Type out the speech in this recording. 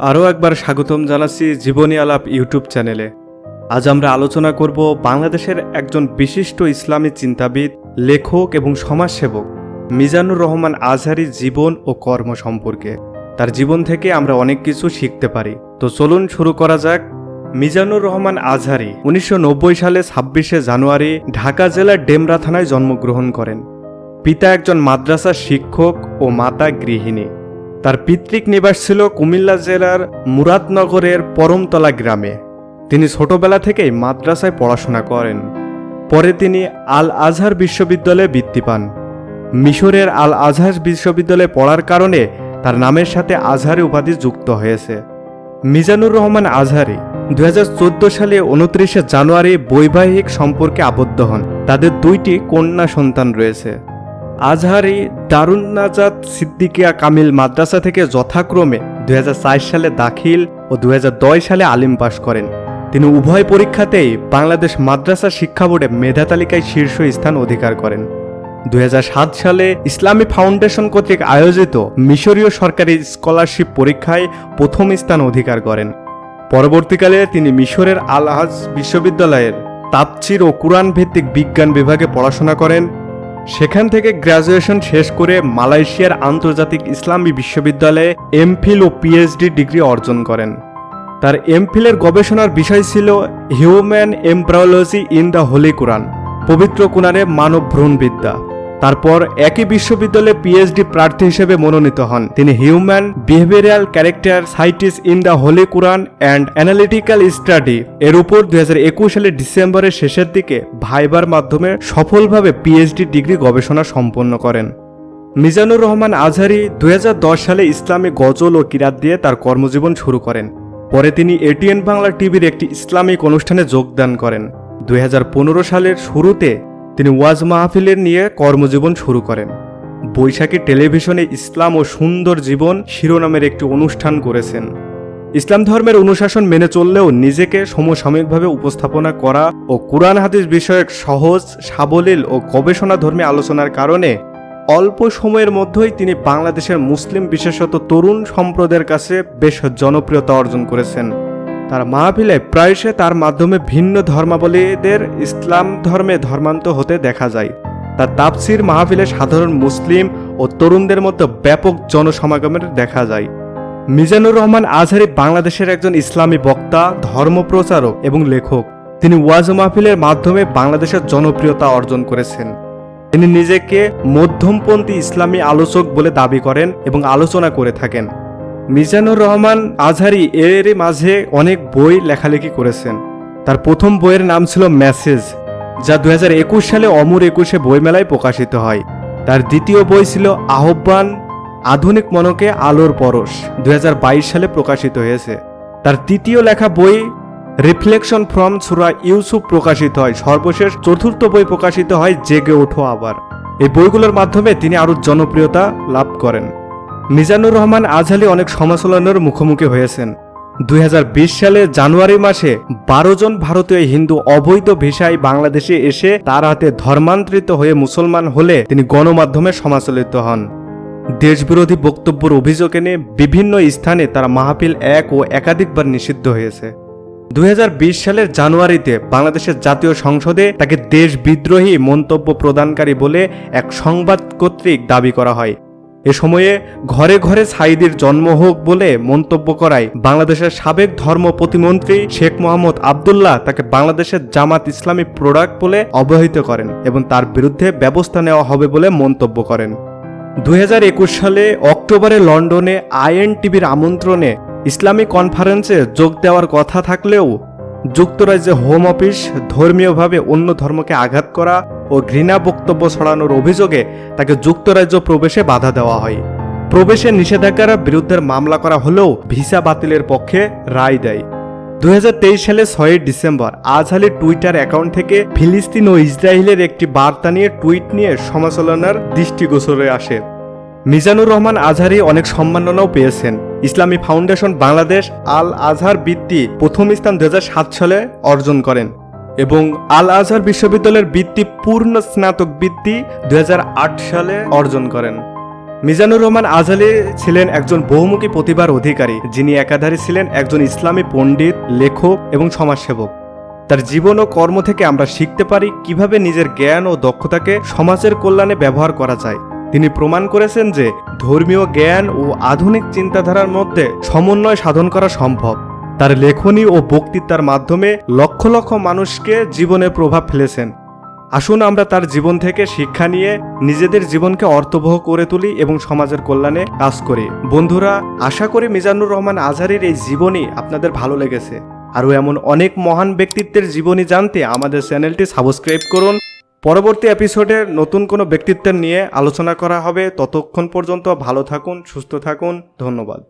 আরও একবার স্বাগতম জানাচ্ছি জীবনী আলাপ ইউটিউব চ্যানেলে। আজ আমরা আলোচনা করব বাংলাদেশের একজন বিশিষ্ট ইসলামী চিন্তাবিদ, লেখক এবং সমাজসেবক মিজানুর রহমান আজহারির জীবন ও কর্ম সম্পর্কে। তার জীবন থেকে আমরা অনেক কিছু শিখতে পারি। তো চলুন শুরু করা যাক। মিজানুর রহমান আজহারি উনিশশো নব্বই সালে ছাব্বিশে জানুয়ারি ঢাকা জেলার ডেমরা থানায় জন্মগ্রহণ করেন। পিতা একজন মাদ্রাসা শিক্ষক ও মাতা গৃহিণী। তার পিতৃক নিবাস ছিল কুমিল্লা জেলার মুরাদনগরের পরমতলা গ্রামে। তিনি ছোটবেলা থেকেই মাদ্রাসায় পড়াশোনা করেন। পরে তিনি আল আজহার বিশ্ববিদ্যালয়ে বৃত্তি পান। মিশরের আল আজহার বিশ্ববিদ্যালয়ে পড়ার কারণে তার নামের সাথে আজহারি উপাধি যুক্ত হয়েছে। মিজানুর রহমান আজহারি দুই হাজার চোদ্দ সালে উনত্রিশে জানুয়ারি বৈবাহিক সম্পর্কে আবদ্ধ হন। তাদের দুইটি কন্যা সন্তান রয়েছে। আজহারি দারুণ নাজাত সিদ্দিকিয়া কামিল মাদ্রাসা থেকে যথাক্রমে দুই হাজার চার সালে দাখিল ও দুই হাজার দশ সালে আলিম পাশ করেন। তিনি উভয় পরীক্ষাতেই বাংলাদেশ মাদ্রাসা শিক্ষা বোর্ডে মেধা তালিকায় শীর্ষ স্থান অধিকার করেন। দুই হাজার সাত সালে ইসলামী ফাউন্ডেশন কর্তৃক আয়োজিত মিশরীয় সরকারি স্কলারশিপ পরীক্ষায় প্রথম স্থান অধিকার করেন। পরবর্তীকালে তিনি মিশরের আল আহাজ বিশ্ববিদ্যালয়ের তাপচির ও কোরআন ভিত্তিক বিজ্ঞান বিভাগে পড়াশোনা করেন। সেখান থেকে গ্রাজুয়েশন শেষ করে মালয়েশিয়ার আন্তর্জাতিক ইসলামী বিশ্ববিদ্যালয়ে এমফিল ও পিএইচডি ডিগ্রি অর্জন করেন। তার এমফিলের গবেষণার বিষয় ছিল human embryology in the holy Quran, পবিত্র কোরআনে মানব ভ্রূণবিদ্যা তারপর একই বিশ্ববিদ্যালয়ে পিএইচডি প্রার্থী হিসেবে মনোনীত হন। তিনি human behavioural characteristics in the holy Quran and analytical study এর উপর দুই হাজার একুশ সালের ডিসেম্বরের শেষের দিকে ভাইবার মাধ্যমে সফলভাবে পিএইচডি ডিগ্রি গবেষণা সম্পন্ন করেন। মিজানুর রহমান আজহারি দুই হাজার দশ সালে ইসলামী গজল ও কিরাত দিয়ে তার কর্মজীবন শুরু করেন। পরে তিনি এটিএন বাংলা টিভির একটি ইসলামিক অনুষ্ঠানে যোগদান করেন। দুই হাজার পনেরো সালের শুরুতে তিনি ওয়াজ মাহফিলের নিয়ে কর্মজীবন শুরু করেন। বৈশাখী টেলিভিশনে ইসলাম ও সুন্দর জীবন শিরোনামের একটি অনুষ্ঠান করেছেন ইসলাম ধর্মের অনুশাসন মেনে চললেও নিজেকে সমসাময়িকভাবে উপস্থাপনা করা ও কোরআন হাদিস বিষয়ক সহজ, সাবলীল ও গবেষণা ধর্মী আলোচনার কারণে অল্প সময়ের মধ্যেই তিনি বাংলাদেশের মুসলিম বিশেষত তরুণ সম্প্রদায়ের কাছে বেশ জনপ্রিয়তা অর্জন করেছেন। তার মাহফিলে প্রায়শই তার মাধ্যমে ভিন্ন ধর্মাবলীদের ইসলাম ধর্মে ধর্মান্ত হতে দেখা যায়। তার তাপসির মাহফিলে সাধারণ মুসলিম ও তরুণদের মধ্যে ব্যাপক জনসমাগমের দেখা যায়। মিজানুর রহমান আজহারি বাংলাদেশের একজন ইসলামী বক্তা, ধর্মপ্রচারক এবং লেখক। তিনি ওয়াজ মাহফিলের মাধ্যমে বাংলাদেশের জনপ্রিয়তা অর্জন করেছেন। তিনি নিজেকে মধ্যমপন্থী ইসলামী আলোচক বলে দাবি করেন এবং আলোচনা করে থাকেন। মিজানুর রহমান আজহারি এর মাঝে অনেক বই লেখালেখি করেছেন। তার প্রথম বইয়ের নাম ছিল মেসেজ যা দু হাজার একুশ সালে অমর একুশে বইমেলায় প্রকাশিত হয়। তার দ্বিতীয় বই ছিল আহ্বান, আধুনিক মনকে আলোর পরশ, দুহাজার বাইশ সালে প্রকাশিত হয়েছে। তার তৃতীয় লেখা বই রিফ্লেকশন ফ্রম সুরা ইউসুফ প্রকাশিত হয়। সর্বশেষ চতুর্থ বই প্রকাশিত হয় জেগে ওঠো আবার। এই বইগুলোর মাধ্যমে তিনি আরও জনপ্রিয়তা লাভ করেন। মিজানুর রহমান আজহালি অনেক সমালোচনার মুখোমুখি হয়েছেন। দুই সালে জানুয়ারি মাসে বারো জন ভারতীয় হিন্দু অবৈধ ভিসায় বাংলাদেশে এসে তার হাতে ধর্মান্তরিত হয়ে মুসলমান হলে তিনি গণমাধ্যমে সমাচলিত হন। দেশবিরোধী বক্তব্যের অভিযোগ এনে বিভিন্ন স্থানে তার মাহফিল এক ও একাধিকবার নিষিদ্ধ হয়েছে। দুই হাজার বিশ সালের জানুয়ারিতে বাংলাদেশের জাতীয় সংসদে তাকে দেশ বিদ্রোহী মন্তব্য প্রদানকারী বলে এক সংবাদ কর্তৃক দাবি করা হয়। এ সময়ে ঘরে ঘরে সাইদির জন্ম হোক বলে মন্তব্য করায় বাংলাদেশের সাবেক ধর্ম প্রতিমন্ত্রী শেখ মোহাম্মদ আবদুল্লাহ তাকে বাংলাদেশের জামাত ইসলামী প্রোডাক্ট বলে অবহিত করেন এবং তার বিরুদ্ধে ব্যবস্থা নেওয়া হবে বলে মন্তব্য করেন। দু হাজার একুশ সালে অক্টোবরে লন্ডনে আইএন টিভির আমন্ত্রণে ইসলামী কনফারেন্সে যোগ দেওয়ার কথা থাকলেও যুক্তরাজ্যে হোম অফিস ধর্মীয়ভাবে অন্য ধর্মকে আঘাত করা ও ঘৃণা বক্তব্য ছড়ানোর অভিযোগে তাকে যুক্তরাজ্য প্রবেশে বাধা দেওয়া হয়। প্রবেশের নিষেধাজ্ঞার বিরুদ্ধে মামলা করা হলেও ভিসা বাতিলের পক্ষে রায় দেয়। দুই সালে ছয়ই ডিসেম্বর আজহালির টুইটার অ্যাকাউন্ট থেকে ফিলিস্তিন ও ইসরায়েলের একটি বার্তা নিয়ে টুইট নিয়ে সমালোচনার দৃষ্টিগোচরে আসে। মিজানুর রহমান আজহারি অনেক সম্মাননাও পেয়েছেন। ইসলামী ফাউন্ডেশন বাংলাদেশ আল আজহার বৃত্তি প্রথম স্থান দু হাজার সাত সালে অর্জন করেন। এবং আল আজহার বিশ্ববিদ্যালয়ের বৃত্তি পূর্ণ স্নাতক বৃত্তি দুহাজার আট সালে অর্জন করেন। মিজানুর রহমান আজালি ছিলেন একজন বহুমুখী প্রতিভার অধিকারী, যিনি একাধারে ছিলেন একজন ইসলামী পণ্ডিত, লেখক এবং সমাজসেবক। তার জীবন ও কর্ম থেকে আমরা শিখতে পারি কীভাবে নিজের জ্ঞান ও দক্ষতাকে সমাজের কল্যাণে ব্যবহার করা যায়। তিনি প্রমাণ করেছেন যে ধর্মীয় জ্ঞান ও আধুনিক চিন্তাধারার মধ্যে সমন্বয় সাধন করা সম্ভব। তার লেখনী ও বক্তৃতার মাধ্যমে লক্ষ লক্ষ মানুষকে জীবনে প্রভাব ফেলেছেন। আসুন আমরা তার জীবন থেকে শিক্ষা নিয়ে নিজেদের জীবনকে অর্থবহ করে তুলি এবং সমাজের কল্যাণে কাজ করি। বন্ধুরা, আশা করি মিজানুর রহমান আজহারের এই জীবনী আপনাদের ভালো লেগেছে। আরও এমন অনেক মহান ব্যক্তিত্বের জীবনী জানতে আমাদের চ্যানেলটি সাবস্ক্রাইব করুন। পরবর্তী এপিসোডে নতুন কোনো ব্যক্তিত্বের নিয়ে আলোচনা করা হবে। ততক্ষণ পর্যন্ত ভালো থাকুন, সুস্থ থাকুন। ধন্যবাদ।